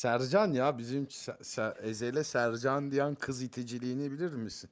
Sercan ya bizim Se- Se- Ezel'e Sercan diyen kız iticiliğini bilir misin?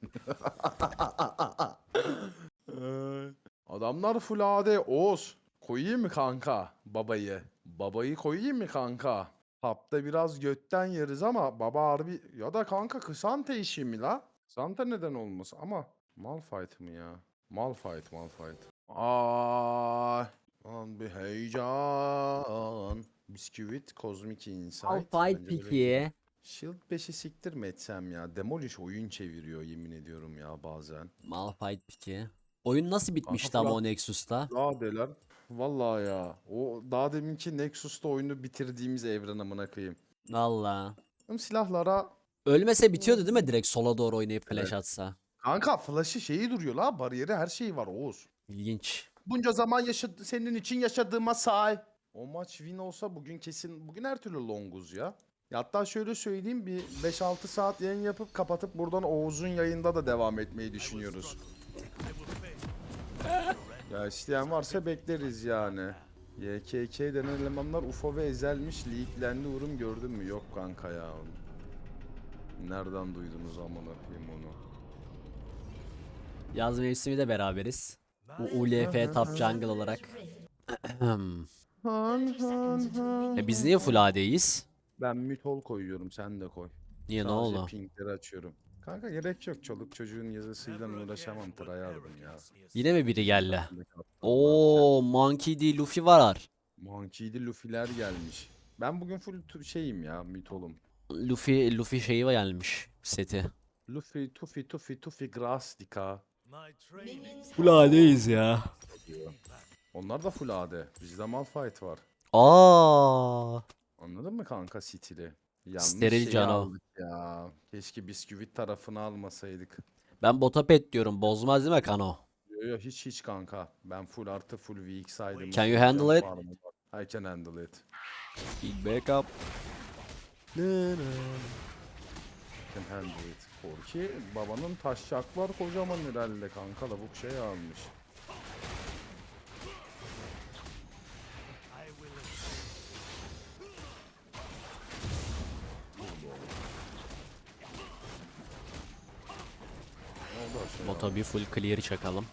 Ay. Adamlar full AD. Oğuz. Koyayım mı kanka babayı? Babayı koyayım mı kanka? Hapta biraz götten yeriz ama baba harbi... Ya da kanka Kısante işi mi la? Kısante neden olmasın ama... Malphite mı ya? Malphite, Malphite. Aa, lan bir heyecan. Bisküvit, Kozmik Insight. Alpayt Bence böyle peki. Shield 5'i siktir mi etsem ya? Demolish oyun çeviriyor yemin ediyorum ya bazen. Malphite peki. Oyun nasıl bitmişti ama o Nexus'ta? Daha deler. Vallahi ya. O daha deminki Nexus'ta oyunu bitirdiğimiz evren amına koyayım. Valla. Hem silahlara Ölmese bitiyordu değil mi direkt sola doğru oynayıp flash Evet. atsa? Kanka flash'ı şeyi duruyor la. Bariyeri her şeyi var Oğuz. İlginç. Bunca zaman yaşadı, senin için yaşadığıma say. O maç win olsa bugün kesin bugün her türlü longuz ya. Ya hatta şöyle söyleyeyim bir 5-6 saat yayın yapıp kapatıp buradan Oğuz'un yayında da devam etmeyi düşünüyoruz. ya isteyen varsa bekleriz yani. YKK denen elemanlar UFO ve ezelmiş leaklendi uğrum gördün mü? Yok kanka ya. Nereden duydunuz amına koyayım onu? Yaz mevsimi de beraberiz. Bu ULF top jungle olarak. e biz niye full AD'yiz? Ben mütol koyuyorum sen de koy. Niye ne Sadece oldu? Pinkleri açıyorum. Kanka gerek yok. Çoluk çocuğun yazısıyla uğraşamam tryhard'ım ya. Yine mi biri geldi? Oo Monkey D. Luffy var. zaten. Monkey'li Luffy'ler gelmiş. Ben bugün full tu- şeyim ya mütolum. Luffy Luffy şeyi gelmiş seti. Luffy, Tuffy, Tuffy, Tuffy, Grassdika. Full AD'yiz ya. Onlar da full AD. Bizde Malphite var. Aa. Anladın mı kanka City'li? Yanlış Steril cano. aldık ya. Keşke bisküvit tarafını almasaydık. Ben bota pet diyorum. Bozmaz değil mi Kano? Yo yo hiç hiç kanka. Ben full artı full weak saydım. Can you handle it? I can handle it. Big backup. Can handle it. Korki babanın taşacaklar kocaman herhalde kanka lavuk şey almış. Bir full clear çakalım.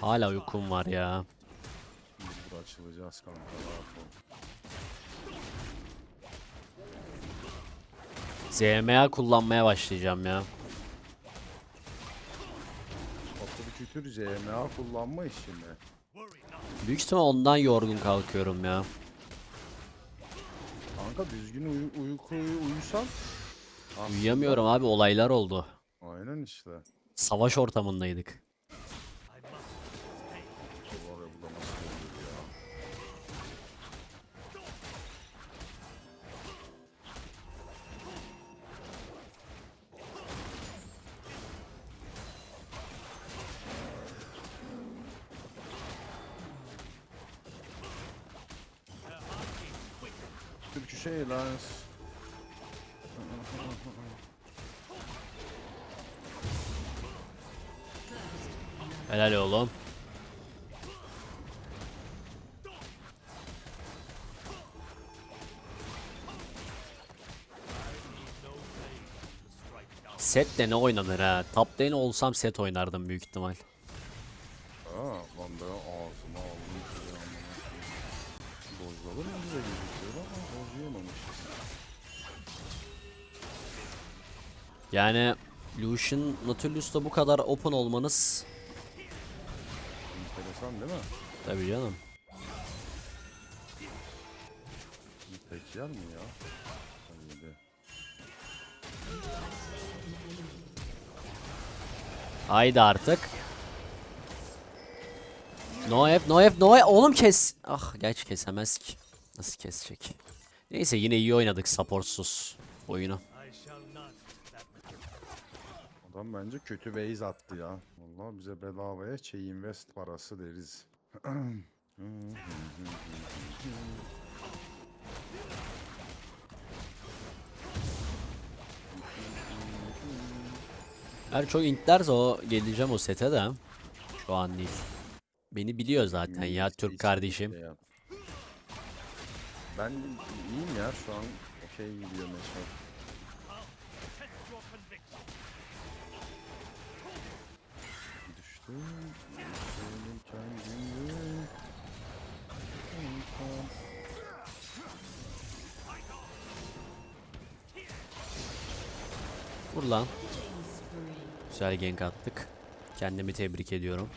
Hala uykum var ya. Açılacağız kanka. ZMA kullanmaya başlayacağım ya. Atlı kütür CMA kullanma işi mi? Büyük ihtimal ondan yorgun kalkıyorum ya. Kanka düzgün uyu uykuyu uyusan. Aslında- Uyuyamıyorum abi olaylar oldu. Aynen işte. Savaş ortamındaydık. Set de ne oynanır ha? Top lane olsam set oynardım büyük ihtimal. Aa, lan ben ağzıma koyayım. Bozdalı mı bize gözüküyor ama bozuyamamışız. Yani Lucian Nautilus'ta bu kadar open olmanız Enteresan değil mi? tabii canım. Tek yer mi ya? Haydi artık. No F, no F, no F. Oğlum kes. Ah geç kesemez ki. Nasıl kesecek? Neyse yine iyi oynadık supportsuz oyunu. Adam bence kötü base attı ya. Vallahi bize bedavaya şey invest parası deriz. Eğer çok int derse o geleceğim o sete de. Şu an değil. Beni biliyor zaten ya Hiç- Türk kardeşim. şey Ben iyiyim ya şu an okey gidiyor meşhur. Düştüm. kendimi. Vur lan. Güzel gank attık. Kendimi tebrik ediyorum.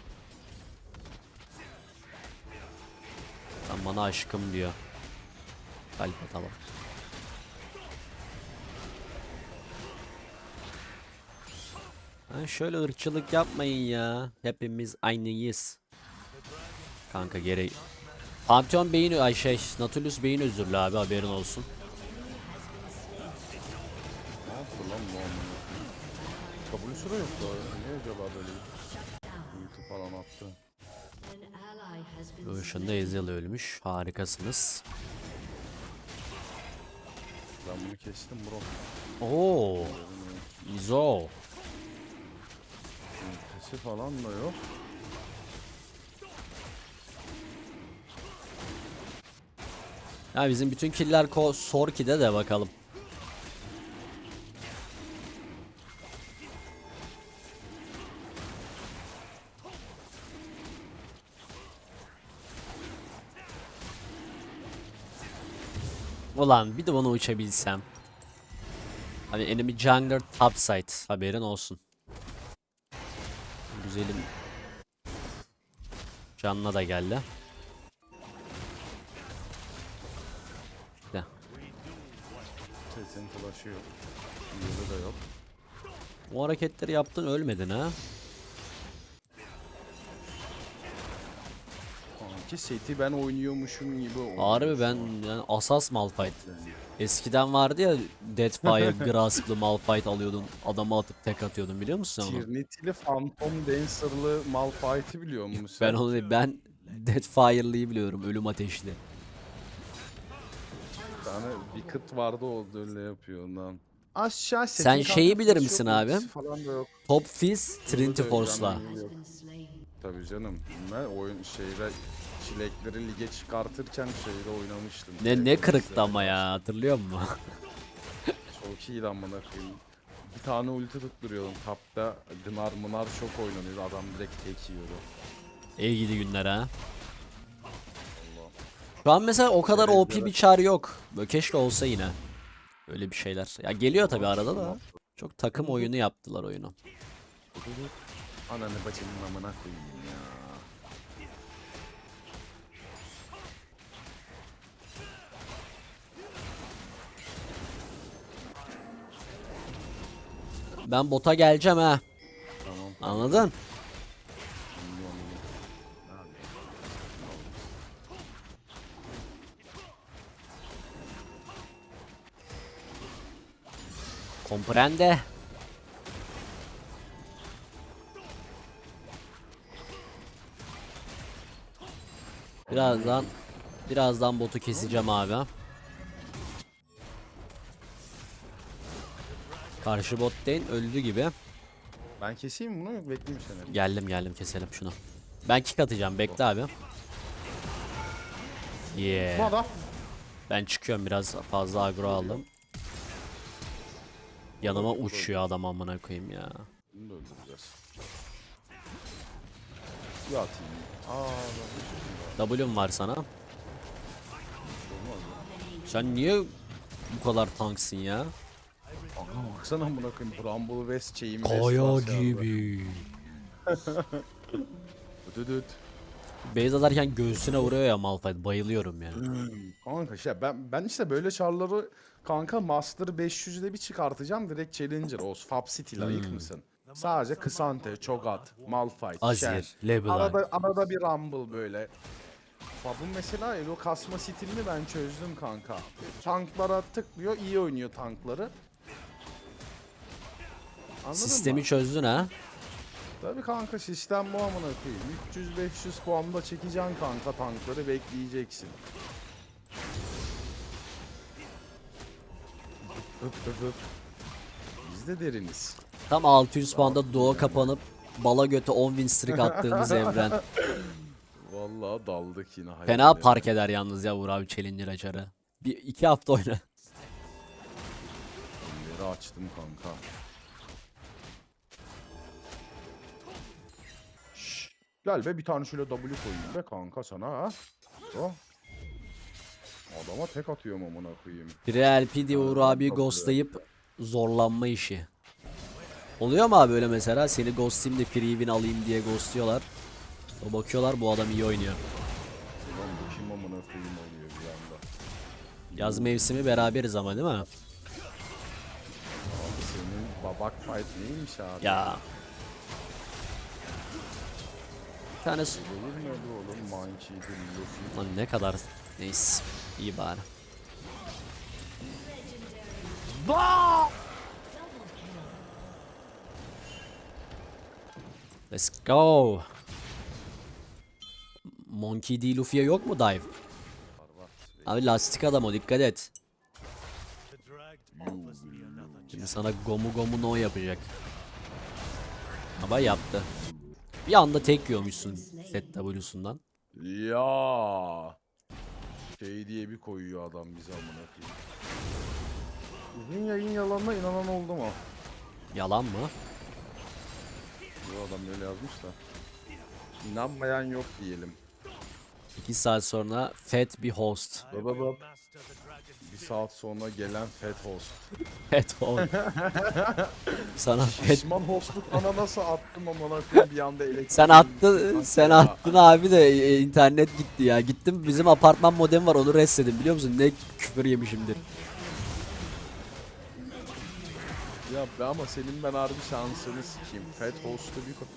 Sen bana aşkım diyor. Kalp atalım. Ha şöyle ırkçılık yapmayın ya. Hepimiz aynıyız. Kanka gerek. Pantheon beyin ay şey Nautilus beyin özürlü abi haberin olsun. Dövüşünde Ezreal ölmüş. Harikasınız. Ben bunu kestim bro. Oo. Izo. Sesi falan da yok. Ya bizim bütün killer ko Sorki'de de bakalım. Ulan bir de bunu uçabilsem. Hani enemy jungler topside haberin olsun. Güzelim. Canına da geldi. De. Sesin flash'ı yok. Yılı da yok. O hareketleri yaptın ölmedin ha. Sanki seti ben oynuyormuşum gibi oldu. Harbi ben yani asas Malphite. Eskiden vardı ya Deathfire Grasp'lı Malphite alıyordun. Adamı atıp tek atıyordun biliyor musun onu? Tirnitili Phantom Dancer'lı Malphite'i biliyor musun sen? Ben onu değil, ben Deathfire'lıyı biliyorum ölüm ateşli. Bir tane bir kıt vardı o öyle yapıyor ondan. Aşağı setin Sen şeyi bilir misin yok, abi? Falan da yok. Top Fizz Trinity Force'la. Tabii canım. Ben oyun şeyde çilekleri lige çıkartırken şeyde oynamıştım. Ne ne kırıktı ama ya hatırlıyor musun? Çok iyiydi amına koyayım. Bir tane ulti tutturuyordum. Tapta Gnar Mınar çok oynanıyordu. Adam direkt tek yiyordu. İyi gidi günler ha. Şu an mesela o kadar Evet, OP evet. bir çar yok. Böyle keşke olsa yine. Öyle bir şeyler. Ya geliyor tabi arada da. Çok takım oyunu yaptılar oyunu. Ananı bacının amına koyayım ya. Ben bota geleceğim ha. Tamam. Anladın? Comprende. Birazdan birazdan botu keseceğim abi. Karşı bot değil öldü gibi. Ben keseyim bunu bekleyeyim seni. Geldim geldim keselim şunu. Ben kick atacağım bekle abi. Yeah. Bu adam. Ben çıkıyorum biraz fazla agro aldım. Yanıma uçuyor adam amına koyayım ya. Bunu da öldüreceğiz. Bir atayım. Aa ben W'm var sana. olmaz Sen niye bu kadar tanksın ya? Aha baksana amına koyayım. Bramble West şeyim. Kaya gibi. Düdüt. Base atarken göğsüne vuruyor ya Malphite. Bayılıyorum ya. Kanka şey ben ben işte böyle çarları kanka Master 500'de bir çıkartacağım direkt Challenger olsun. Fab City'ler ilk mısın? Sadece Kısante, Cho'Gath, Malphite, Shen. Azir, LeBlanc. Arada, arada bir Rumble böyle. Fab'ın mesela Elo kasma stilini ben çözdüm kanka. Tanklara tıklıyor, iyi oynuyor tankları. Anladın Sistemi mı? çözdün ha. Tabii kanka sistem bu amına koyayım. 300-500 puanda çekeceksin kanka tankları bekleyeceksin. Öp öp öp. Biz de deriniz. Tam 600 puanda duo kapanıp bala götü 10 win streak attığımız evren. Vallahi daldık yine. Fena hayallere. park eder yalnız ya Uğur abi Challenger açarı. bir iki hafta oyna. Yeri açtım kanka. Gel be bir tane şöyle W koyayım be kanka sana ha. O. Adama tek atıyorum amına koyayım. Biri LP diye Uğur çok ghostlayıp zorlanma işi. Oluyor mu abi öyle mesela? Seni ghostlayayım da free win alayım diye ghostluyorlar. O bakıyorlar bu adam iyi oynuyor. Lan bu kim amına koyayım oluyor bir anda. Yaz mevsimi beraberiz ama değil mi? Abi senin babak fight neymiş abi? Ya. Bir tane s- Olur mu öyle oğlum? Monkey'dir, Luffy. Lan ne kadar neyse iyi bari. Let's go. Monkey D. Luffy'ye yok mu dive? Abi lastik adam o dikkat et. Şimdi sana gomu gomu no yapacak. Ama yaptı. Bir anda tek yiyormuşsun set W'sundan. Ya. Şey diye bir koyuyor adam bize amına koyayım. Uzun yayın yalanına inanan oldu mu? Yalan mı? Bu adam böyle yazmış da. İnanmayan yok diyelim. 2 saat sonra fat bir host. Baba baba. Bir saat sonra gelen fat host. Fat host. Sana fat Pişman hostluk ana nasıl attım amına koyayım bir anda elektrik. sen attın sen attın abi de e, internet gitti ya. Gittim bizim apartman modemi var onu restledim biliyor musun? Ne küfür yemişimdir. Ya be ama senin ben harbi şansını sikeyim. Fat host'u bir ko-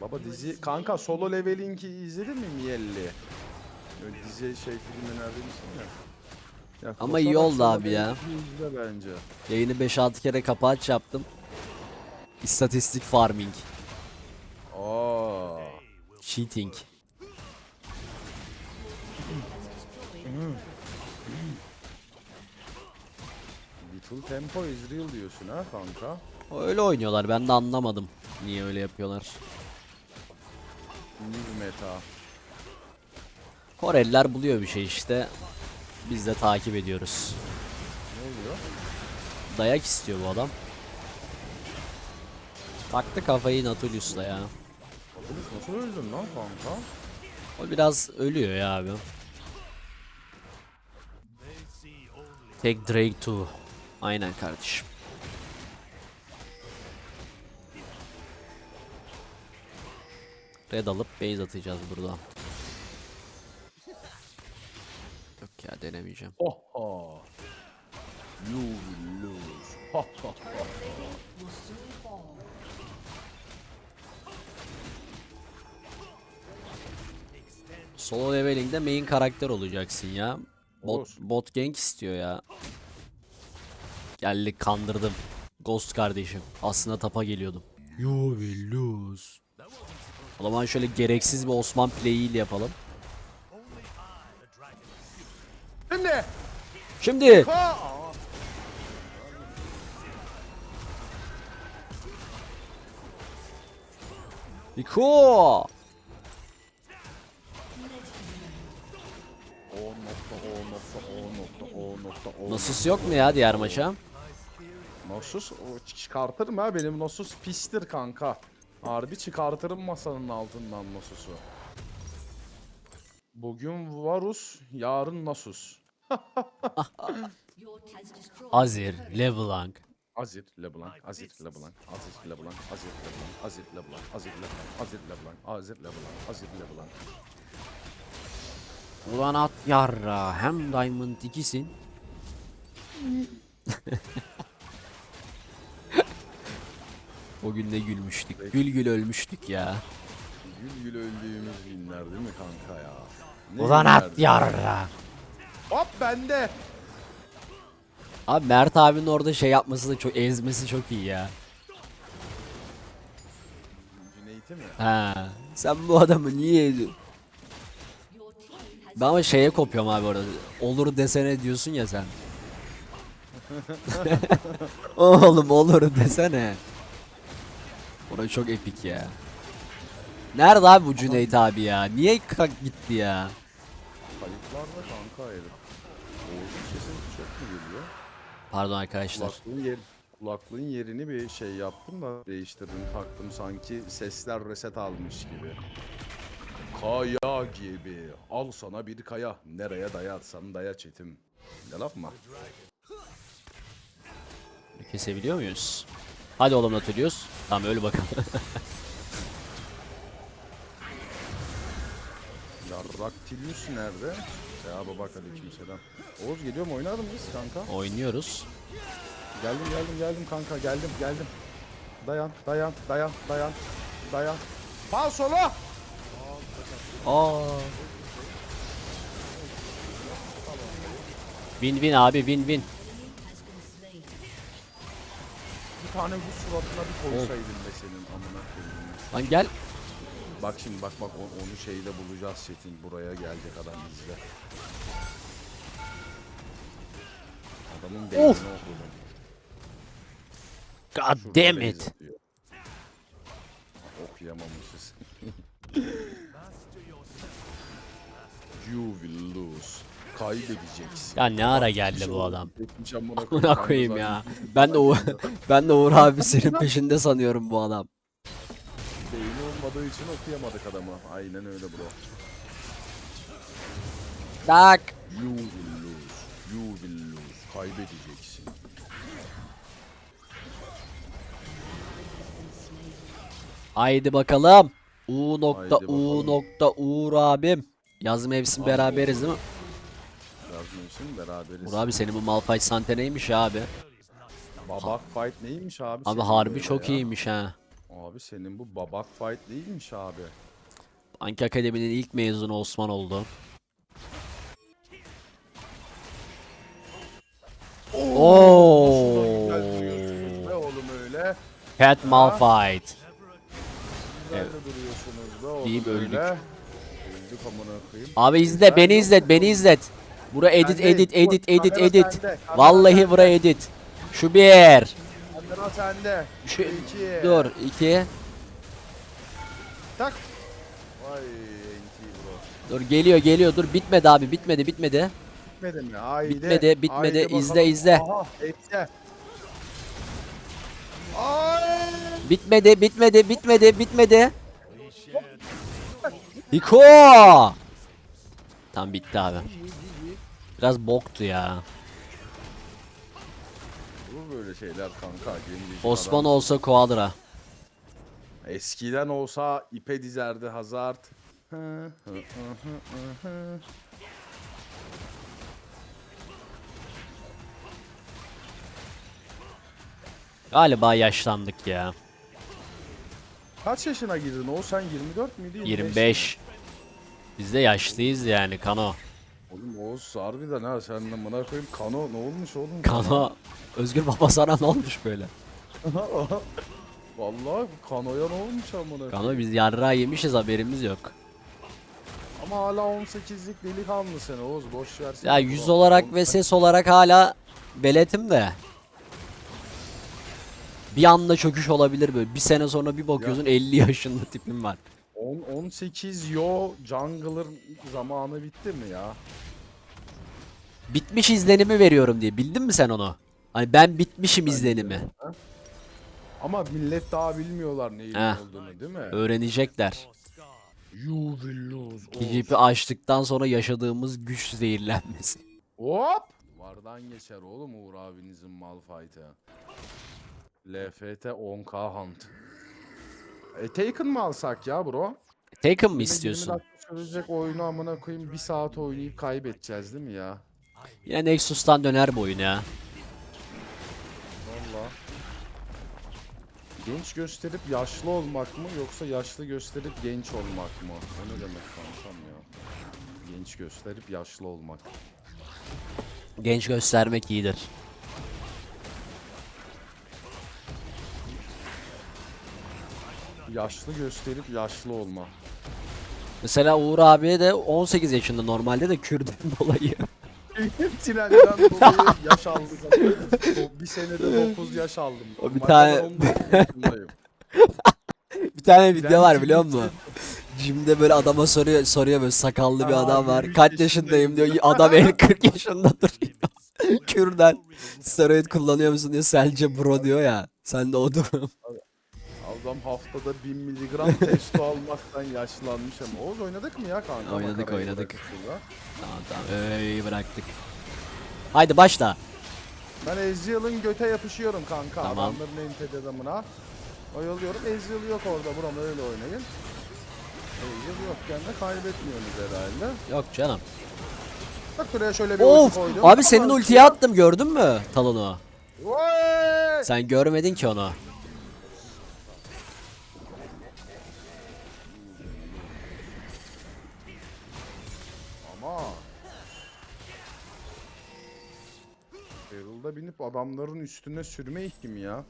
Baba dizi kanka solo leveling'i izledin mi Mielli? Öyle dizi şey filmi nerede misin ya? Ya Ama iyi oldu abi ya. izle bence. Yayını 5-6 kere kapaç yaptım. İstatistik farming. Aa. Cheating. Little tempo is real diyorsun ha kanka. Öyle oynuyorlar ben de anlamadım. Niye öyle yapıyorlar. New meta. Koreliler buluyor bir şey işte. Biz de takip ediyoruz. Ne oluyor? Dayak istiyor bu adam. Taktı kafayı Natulius'la ya. Atılış nasıl öldün lan kanka? O biraz ölüyor ya abi. Tek Drake 2. Aynen kardeşim. Red alıp base atacağız burada. Yok ya denemeyeceğim. Oh oh. You will lose. Ha ha ha. Solo leveling'de main karakter olacaksın ya. Bot, Olur. bot gank istiyor ya. Geldik kandırdım. Ghost kardeşim. Aslında tapa geliyordum. You will lose. O zaman şöyle gereksiz bir Osman play'iyle yapalım. Nokta o. Nasus yok mu ya diğer maça? Nasus çıkartırım ha benim Nasus pistir kanka. Harbi çıkartırım masanın altından Nasus'u. Bugün Varus, yarın Nasus. Azir, LeBlanc. Azir, LeBlanc, Azir, LeBlanc, Azir, LeBlanc, Azir, LeBlanc, Azir, LeBlanc, Azir, LeBlanc, Azir, LeBlanc, Azir, LeBlanc, Azir, LeBlanc. Ulan at yarra. Hem Diamond 2'sin. o gün ne gülmüştük. Gül gül ölmüştük ya. Gül gül öldüğümüz günler değil mi kanka ya? Ne Ulan at günlerdi? yarra. Hop bende. Abi Mert abinin orada şey yapması da çok ezmesi çok iyi ya. Cüneyt'i mi? Ha, sen bu adamı niye ediyorsun? Ben ama şeye kopuyorum abi orada. Olur desene diyorsun ya sen. Oğlum olur desene. Orada çok epik ya. Nerede abi bu Cüneyt abi ya? Niye kalk gitti ya? Kayıtlarda kanka herif. Pardon arkadaşlar. Kulaklığın, yer, kulaklığın yerini bir şey yaptım da değiştirdim taktım sanki sesler reset almış gibi. Kaya gibi. Al sana bir kaya. Nereye dayarsan daya çetim. Ne laf mı? Kesebiliyor muyuz? Hadi oğlum Nautilus. Tamam öyle bakalım. Yarrak Tilius nerede? Ya baba aleykümselam. Oğuz geliyor mu oynar mıyız kanka? Oynuyoruz. Geldim geldim geldim kanka geldim geldim. Dayan dayan dayan dayan dayan. Sağ sola. Aa. Win win abi win win. Bir tane bu suratına bir koysaydın be senin amına koyayım. Lan gel. Bak şimdi bak bak onu şeyde bulacağız Çetin. Buraya gelecek adam izle. Adamın beynini okudum. God Şurada damn it. Okuyamamışız. you will lose. Kaybedeceksin. Ya ne ara geldi bu adam? Gitmiş amına kanka koyayım ya. Ben de Uğur, ben de Uğur abi senin peşinde sanıyorum bu adam. Olmadığı için okuyamadık adamı. Aynen öyle bro. Tak. You will lose. You will lose. Kaybedeceksin. Haydi bakalım. U nokta Haydi U bakalım. nokta Uğur abim. Yaz mevsim beraberiz değil mi? Yazma için beraberiz. Uğur abi senin bu Malphite Sante neymiş abi? Babak fight neymiş abi? Abi senin harbi böyle çok ya? iyiymiş ha. Abi senin bu babak fight değilmiş abi. Anki Akademi'nin ilk mezunu Osman oldu. Oo. Be oğlum öyle. Cat Malphite. Duruyorsunuz be oğlum Deyip öldük. öyle. Öldük amına koyayım. Abi izle beni izlet beni izlet. Bura edit edit edit edit kamera edit. sende, kamera Vallahi bura edit. Şu bir. Kamera sende. Şu İki. dur iki. Tak. Vay bro. Dur geliyor geliyor dur bitmedi abi bitmedi bitmedi. Bitmedi mi? Haydi. Bitmedi, bitmedi. Haydi İzle, bakalım. izle. Aha. Ay. Bitmedi bitmedi bitmedi bitmedi. Hiko. Tam bitti abi. Biraz boktu ya. Böyle şeyler kanka. Osman adam. olsa Quadra. Eskiden olsa ipe dizerdi Hazard. Galiba yaşlandık ya. Kaç yaşına girdin o? Sen 24 müydü? 25. Biz de yaşlıyız yani Kano. Oğlum Oğuz harbiden ha sen de bana koyayım Kano ne olmuş oğlum? Kano. Özgür Baba sana ne olmuş böyle? Vallahi Kano'ya ne olmuş amına koyayım? biz yarrağı yemişiz haberimiz yok. Ama hala 18'lik delikanlı sen Oğuz boş ver. Ya yüz olarak ve ses olarak hala veletim de. Bir anda çöküş olabilir böyle. Bir sene sonra bir bakıyorsun 50 yaşında tipim var. 10 18 yo jungler zamanı bitti mi ya? Bitmiş izlenimi veriyorum diye. Bildin mi sen onu? Hani ben bitmişim izlenimi. Ama millet daha bilmiyorlar neyin Heh. olduğunu değil mi? Öğrenecekler. You will lose. Oğuz. Kijipi açtıktan sonra yaşadığımız güç zehirlenmesi. Hop! Vardan geçer oğlum Uğur abinizin Malphite'ı. LFT 10k hunt. E Taken mı alsak ya bro? Taken Yine istiyorsun? 20 dakika sürecek oyunu amına koyayım 1 saat oynayıp kaybedeceğiz değil mi ya? Yine Nexus'tan döner bu oyun ya. Genç gösterip yaşlı olmak mı yoksa yaşlı gösterip genç olmak mı? O ne demek kankam ya? Genç gösterip yaşlı olmak. Genç göstermek iyidir. Yaşlı gösterip yaşlı olma. Mesela Uğur abiye de 18 yaşında normalde de Kürden dolayı. Trenden dolayı yaş aldık. O bir senede 9 yaş aldım. O bir tane- ben 19 yaşındayım. Bir tane video var biliyor musun? Jim'de böyle adama soruyor soruyor böyle sakallı bir adam var. 23 Kaç yaşındayım diyor. Adam 50 40 yaşında duruyor. Kürden steroid kullanıyor musun diyor Selce bro diyor ya. Sen de o durum. Adam haftada 1000 miligram testo almaktan yaşlanmış ama. Oğuz oynadık mı ya kanka? Oynadık, Makarayı oynadık. şurada. tamam tamam öyle bıraktık. Haydi başla. Ben Ezreal'ın göte yapışıyorum kanka. Tamam. Adamların ented adamına. Oyalıyorum. Ezreal yok orada. Buram öyle oynayın. Ezreal yokken de kaybetmiyorsunuz herhalde. Yok canım. Bak buraya şöyle bir Of koydum. abi senin Ama- ultiye attım gördün mü talonu? Vay! Sen görmedin ki onu. Binip adamların üstüne sürme kim ya?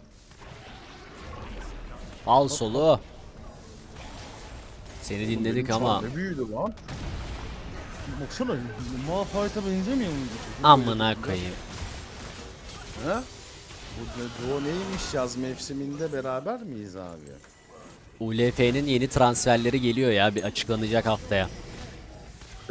Al solu. Seni dinledik Benim ama Ne büyüdü lan? Baksana Malphite'a benzemiyor muydu? amına koyayım. He? Bu ne, duo neymiş yaz mevsiminde beraber miyiz abi? ULF'nin yeni transferleri geliyor ya bir açıklanacak haftaya.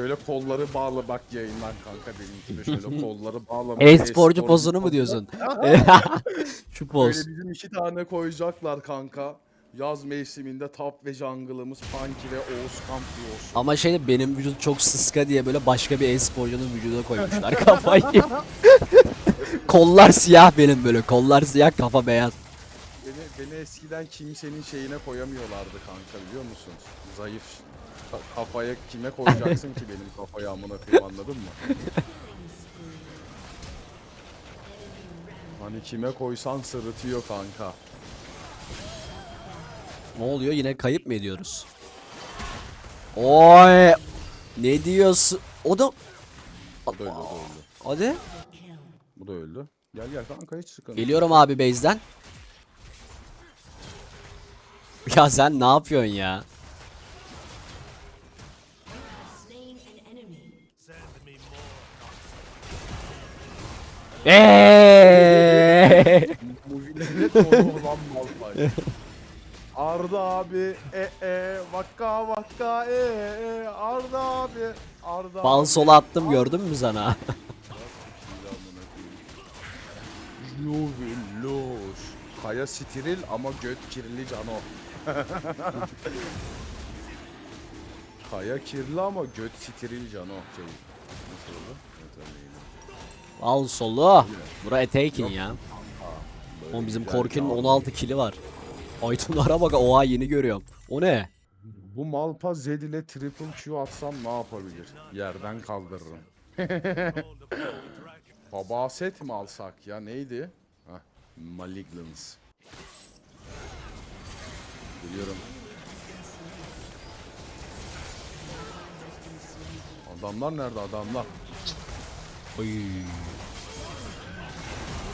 Şöyle kolları bağla bak yayından kanka benimki de şöyle kolları bağlamış. E-sporcu pozunu mu diyorsun? Şu poz. Böyle bizim iki tane koyacaklar kanka. Yaz mevsiminde top ve jungle'ımız Punky ve Oğuz Kampios. Ama şey benim vücut çok sıska diye böyle başka bir e-sporcunun vücuduna koymuşlar kafayı. kollar siyah benim böyle. Kollar siyah kafa beyaz. Beni, beni eskiden kimsenin şeyine koyamıyorlardı kanka biliyor musun? Zayıf kafaya kime koyacaksın ki benim kafaya amına koyayım anladın mı? Hani kime koysan sırıtıyor kanka. Ne oluyor yine kayıp mı ediyoruz? Oy! Ne diyorsun? O da Bu da öldü, o da öldü. Hadi. Bu da öldü. Gel gel kanka hiç sıkıntı. yok. Geliyorum abi base'den. Ya sen ne yapıyorsun ya? Eee! Movilerine konu olan Malphite. Arda abi e e vakka vakka e e Arda abi Arda Bal abi. sola attım gördün mü sana? Loş. Kaya stiril ama göt kirli cano. Kaya kirli ama göt stiril cano. Şey, nasıl oldu? Evet, öyleydi. Bal solu. Bura etekin ya. Oğlum bizim Korki'nin bir 16 kili var. Aytunlara bak oha yeni görüyorum. O ne? Bu Malpa Zed ile triple Q atsam ne yapabilir? Yerden kaldırırım. Babaset mi alsak ya neydi? Hah, Malignance. Biliyorum. Adamlar nerede adamlar? Oy.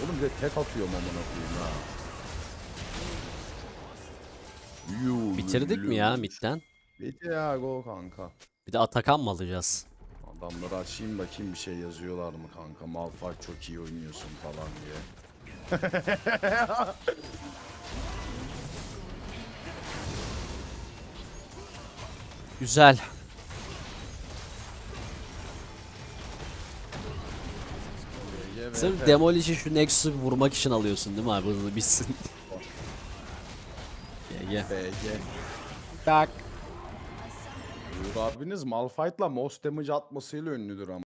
Oğlum bir de tek atıyorum amına koyayım ha. Yuh, Bitirdik mi ya midden? Bitti ya go kanka. Bir de Atakan mı alacağız? Adamları açayım bakayım bir şey yazıyorlar mı kanka. Malphite çok iyi oynuyorsun falan diye. Güzel. Sırf Demolish'i şu Nexus'u vurmak için alıyorsun değil mi abi? Hızlı bitsin. GG. BG. Tak. Uğur abiniz Malphite'la most damage atmasıyla ünlüdür ama.